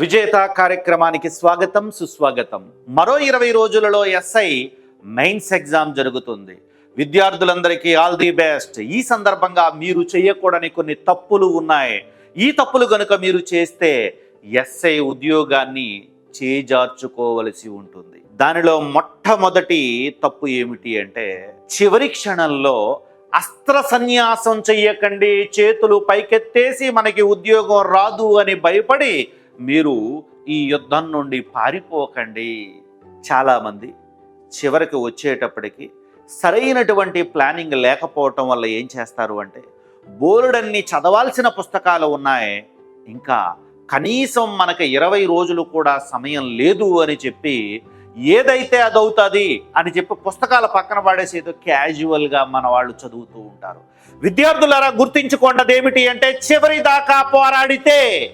విజేత కార్యక్రమానికి స్వాగతం సుస్వాగతం. మరో ఇరవై రోజులలో ఎస్ఐ మెయిన్స్ ఎగ్జామ్ జరుగుతుంది. విద్యార్థులందరికీ ఆల్ ది బెస్ట్. ఈ సందర్భంగా మీరు చేయకూడని కొన్ని తప్పులు ఉన్నాయి. ఈ తప్పులు కనుక మీరు చేస్తే ఎస్ఐ ఉద్యోగాన్ని చేజార్చుకోవలసి ఉంటుంది. దానిలో మొట్టమొదటి తప్పు ఏమిటి అంటే చివరి క్షణంలో అస్త్ర సన్యాసం చెయ్యకండి చేతులు పైకెత్తేసి మనకి ఉద్యోగం రాదు అని భయపడి మీరు ఈ యుద్ధం నుండి పారిపోకండి. చాలామంది చివరికి వచ్చేటప్పటికి సరైనటువంటి ప్లానింగ్ లేకపోవటం వల్ల ఏం చేస్తారు అంటే బోర్డన్ని చదవాల్సిన పుస్తకాలు ఉన్నాయి. ఇంకా కనీసం మనకి ఇరవై రోజులు కూడా సమయం లేదు అని చెప్పి ఏదైతే అదవుతుంది అని చెప్పి పుస్తకాల పక్కన పడేసి ఏదో క్యాజువల్గా మన వాళ్ళు చదువుతూ ఉంటారు. విద్యార్థులారా గుర్తించుకోండి ఏమిటి అంటే చివరి దాకా పోరాడితే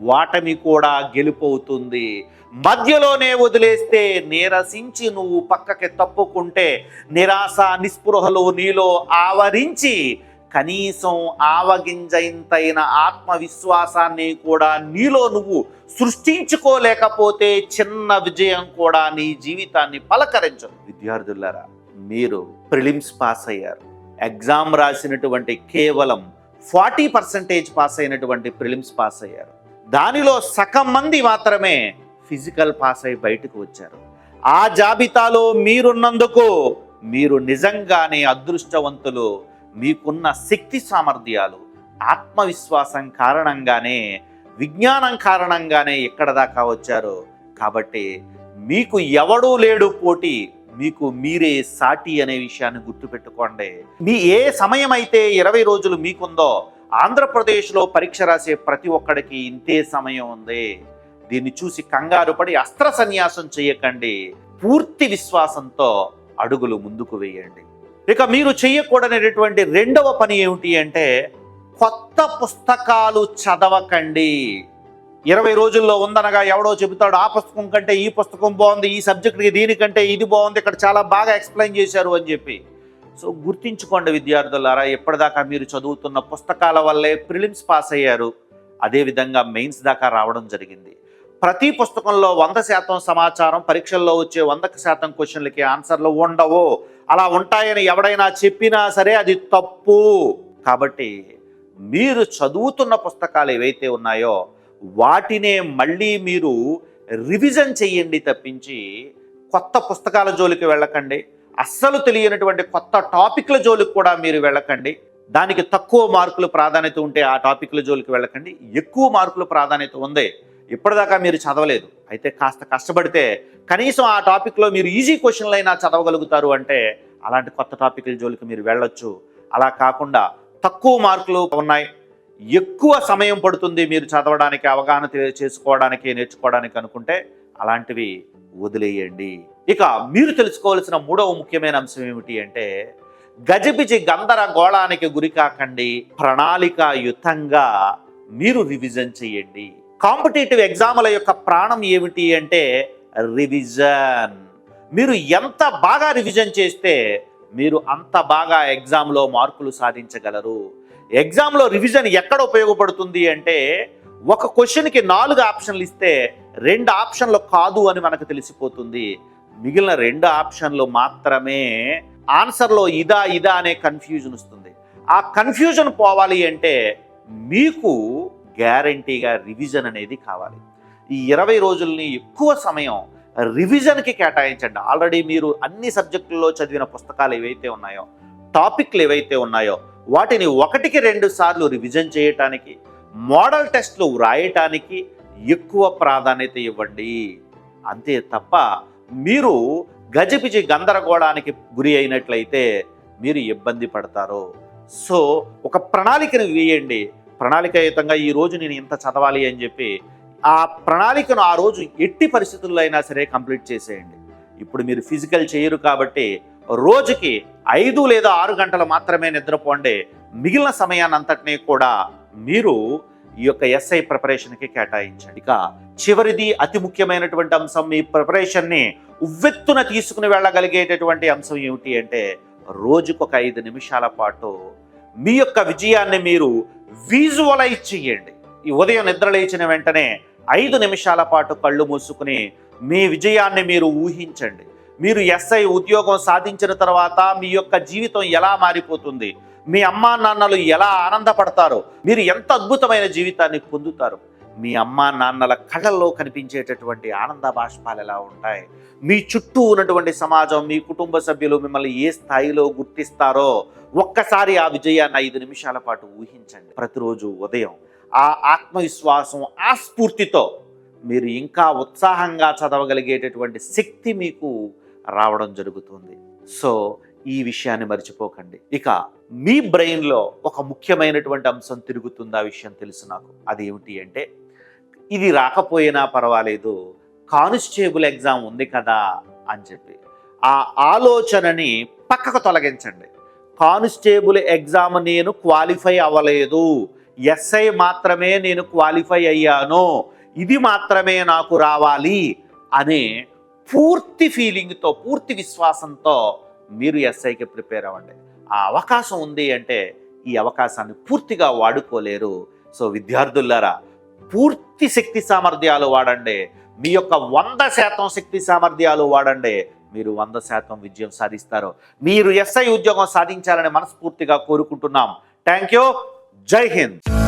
వాటమి కూడా గెలుపవుతుంది. మధ్యలోనే వదిలేస్తే నీరసించి నువ్వు పక్కకి తప్పుకుంటే నిరాశ నిస్పృహలు నీలో ఆవరించి కనీసం ఆవగింజైంతైన ఆత్మవిశ్వాసాన్ని కూడా నీలో నువ్వు సృష్టించుకోలేకపోతే చిన్న విజయం కూడా నీ జీవితాన్ని పలకరించదు. విద్యార్థులారా మీరు ప్రిలిమ్స్ పాస్ అయ్యారు ఎగ్జామ్ రాసినటువంటి కేవలం ఫార్టీ పర్సెంటేజ్ పాస్ అయినటువంటి ప్రిలిమ్స్ పాస్ అయ్యారు దానిలో సగం మంది మాత్రమే ఫిజికల్ పాస్ అయి బయటకు వచ్చారు. ఆ జాబితాలో మీరున్నందుకు మీరు నిజంగానే అదృష్టవంతులు మీకున్న శక్తి సామర్థ్యాలు ఆత్మవిశ్వాసం కారణంగానే విజ్ఞానం కారణంగానే ఎక్కడ దాకా వచ్చారు? కాబట్టి మీకు ఎవడూ లేడు పోటీ మీకు మీరే సాటి అనే విషయాన్ని గుర్తుపెట్టుకోండి. మీ ఏ సమయం అయితే ఇరవై రోజులు మీకుందో ఆంధ్రప్రదేశ్లో పరీక్ష రాసే ప్రతి ఒక్కడికి ఇంతే సమయం ఉంది. దీన్ని చూసి కంగారు పడి అస్త్ర సన్యాసం చేయకండి పూర్తి విశ్వాసంతో అడుగులు ముందుకు వేయండి. ఇక మీరు చేయకూడనటువంటి రెండవ పని ఏమిటి అంటే కొత్త పుస్తకాలు చదవకండి. ఇరవై రోజుల్లో ఉందనగా ఎవడో చెబుతాడు ఆ పుస్తకం కంటే ఈ పుస్తకం బాగుంది ఈ సబ్జెక్ట్కి దీనికంటే ఇది బాగుంది ఇక్కడ చాలా బాగా ఎక్స్ప్లెయిన్ చేశారు అని చెప్పి. సో గుర్తించుకోండి విద్యార్థులారా ఎప్పటిదాకా మీరు చదువుతున్న పుస్తకాల వల్లే ప్రిలిమ్స్ పాస్ అయ్యారు అదేవిధంగా మెయిన్స్ దాకా రావడం జరిగింది. ప్రతి పుస్తకంలో వంద శాతం సమాచారం పరీక్షల్లో వచ్చే వంద శాతం క్వశ్చన్లకి ఆన్సర్లు ఉండవు. అలా ఉంటాయని ఎవడైనా చెప్పినా సరే అది తప్పు. కాబట్టి మీరు చదువుతున్న పుస్తకాలు ఏవైతే ఉన్నాయో వాటినే మళ్ళీ మీరు రివిజన్ చెయ్యండి తప్పించి కొత్త పుస్తకాల జోలికి వెళ్ళకండి. అస్సలు తెలియనటువంటి కొత్త టాపిక్ల జోలికి కూడా మీరు వెళ్ళకండి. దానికి తక్కువ మార్కులు ప్రాధాన్యత ఉంటే ఆ టాపిక్ల జోలికి వెళ్ళకండి. ఎక్కువ మార్కులు ప్రాధాన్యత ఉంది ఇప్పటిదాకా మీరు చదవలేదు. అయితే కాస్త కష్టపడితే కనీసం ఆ టాపిక్లో మీరు ఈజీ క్వశ్చన్లు అయినా చదవగలుగుతారు అంటే అలాంటి కొత్త టాపిక్ల జోలికి మీరు వెళ్ళొచ్చు. అలా కాకుండా తక్కువ మార్కులు ఉన్నాయి. ఎక్కువ సమయం పడుతుంది మీరు చదవడానికి అవగాహన చేసుకోవడానికి నేర్చుకోవడానికి అనుకుంటే అలాంటివి వదిలేయండి. ఇక మీరు తెలుసుకోవాల్సిన మూడవ ముఖ్యమైన అంశం ఏమిటి అంటే గజిబిజి గందరగోళానికి గురికాకండి ప్రణాళికాయుతంగా మీరు రివిజన్ చేయండి. కాంపిటేటివ్ ఎగ్జాముల యొక్క ప్రాణం ఏమిటి అంటే రివిజన్. మీరు ఎంత బాగా రివిజన్ చేస్తే మీరు అంత బాగా ఎగ్జామ్లో మార్కులు సాధించగలరు. ఎగ్జామ్లో రివిజన్ ఎక్కడ ఉపయోగపడుతుంది అంటే ఒక క్వశ్చన్కి నాలుగు ఆప్షన్లు ఇస్తే రెండు ఆప్షన్లు కాదు అని మనకు తెలిసిపోతుంది. మిగిలిన రెండు ఆప్షన్లు మాత్రమే ఆన్సర్లో ఇదా ఇదా అనే కన్ఫ్యూజన్ వస్తుంది. ఆ కన్ఫ్యూజన్ పోవాలి అంటే మీకు గ్యారంటీగా రివిజన్ అనేది కావాలి. ఈ ఇరవై రోజుల్ని ఎక్కువ సమయం రివిజన్కి కేటాయించండి. ఆల్రెడీ మీరు అన్ని సబ్జెక్టుల్లో చదివిన పుస్తకాలు ఏవైతే ఉన్నాయో టాపిక్లు ఏవైతే ఉన్నాయో వాటిని ఒకటికి రెండు సార్లు రివిజన్ చేయటానికి మోడల్ టెస్ట్లు వ్రాయటానికి ఎక్కువ ప్రాధాన్యత ఇవ్వండి. అంతే తప్ప మీరు గజిపిచి గందరగోళానికి గురి అయినట్లయితే మీరు ఇబ్బంది పడతారు. సో ఒక ప్రణాళికను వేయండి ప్రణాళికాయుతంగా ఈ రోజు నేను ఇంత చదవాలి అని చెప్పి ఆ ప్రణాళికను ఆ రోజు ఎట్టి పరిస్థితుల్లో అయినా సరే కంప్లీట్ చేసేయండి. ఇప్పుడు మీరు ఫిజికల్ చేయరు కాబట్టి రోజుకి ఐదు లేదా ఆరు గంటలు మాత్రమే నిద్రపోండి. మిగిలిన సమయాన్ని అంతటినీ కూడా మీరు ఈ యొక్క ఎస్ఐ ప్రిపరేషన్కి కేటాయించండి. ఇక చివరిది అతి ముఖ్యమైనటువంటి అంశం మీ ప్రిపరేషన్ని ఉవ్వెత్తున తీసుకుని వెళ్ళగలిగేటటువంటి అంశం ఏమిటి అంటే రోజుకొక ఐదు నిమిషాల పాటు మీ యొక్క విజయాన్ని మీరు విజువలైజ్ చేయండి. ఈ ఉదయం నిద్ర లేచిన వెంటనే ఐదు నిమిషాల పాటు కళ్ళు మూసుకుని మీ విజయాన్ని మీరు ఊహించండి. మీరు ఎస్ఐ ఉద్యోగం సాధించిన తర్వాత మీ యొక్క జీవితం ఎలా మారిపోతుంది? మీ అమ్మా నాన్నలు ఎలా ఆనందపడతారో? మీరు ఎంత అద్భుతమైన జీవితాన్ని పొందుతారు? మీ అమ్మా నాన్నల కళ్ళల్లో కనిపించేటటువంటి ఆనంద బాష్పాలు ఎలా ఉంటాయి? మీ చుట్టూ ఉన్నటువంటి సమాజం మీ కుటుంబ సభ్యులు మిమ్మల్ని ఏ స్థాయిలో గుర్తిస్తారో ఒక్కసారి ఆ విజయాన్ని ఐదు నిమిషాల పాటు ఊహించండి. ప్రతిరోజు ఉదయం ఆ ఆత్మవిశ్వాసం ఆ స్ఫూర్తితో మీరు ఇంకా ఉత్సాహంగా చదవగలిగేటటువంటి శక్తి మీకు రావడం జరుగుతుంది. సో ఈ విషయాన్ని మర్చిపోకండి. ఇక మీ బ్రెయిన్లో ఒక ముఖ్యమైనటువంటి అంశం తిరుగుతుంది ఆ విషయం తెలుసు నాకు. అదేమిటి అంటే ఇది రాకపోయినా పర్వాలేదు కానిస్టేబుల్ ఎగ్జామ్ ఉంది కదా అని చెప్పి. ఆ ఆలోచనని పక్కకు తొలగించండి. కానిస్టేబుల్ ఎగ్జామ్ నేను క్వాలిఫై అవ్వలేదు. ఎస్ఐ మాత్రమే నేను క్వాలిఫై అయ్యాను. ఇది మాత్రమే నాకు రావాలి అనే పూర్తి ఫీలింగ్తో పూర్తి విశ్వాసంతో మీరు ఎస్ఐకి ప్రిపేర్ అవ్వండి. ఆ అవకాశం ఉంది అంటే ఈ అవకాశాన్ని పూర్తిగా వాడుకోలేరు. సో విద్యార్థులారా పూర్తి శక్తి సామర్థ్యాలు వాడండి. మీ యొక్క వంద శాతం శక్తి సామర్థ్యాలు వాడండి. మీరు వంద శాతం విజయం సాధిస్తారు. మీరు ఎస్ఐ ఉద్యోగం సాధించాలని మనస్ఫూర్తిగా కోరుకుంటున్నాం. Thank you. జై హింద్.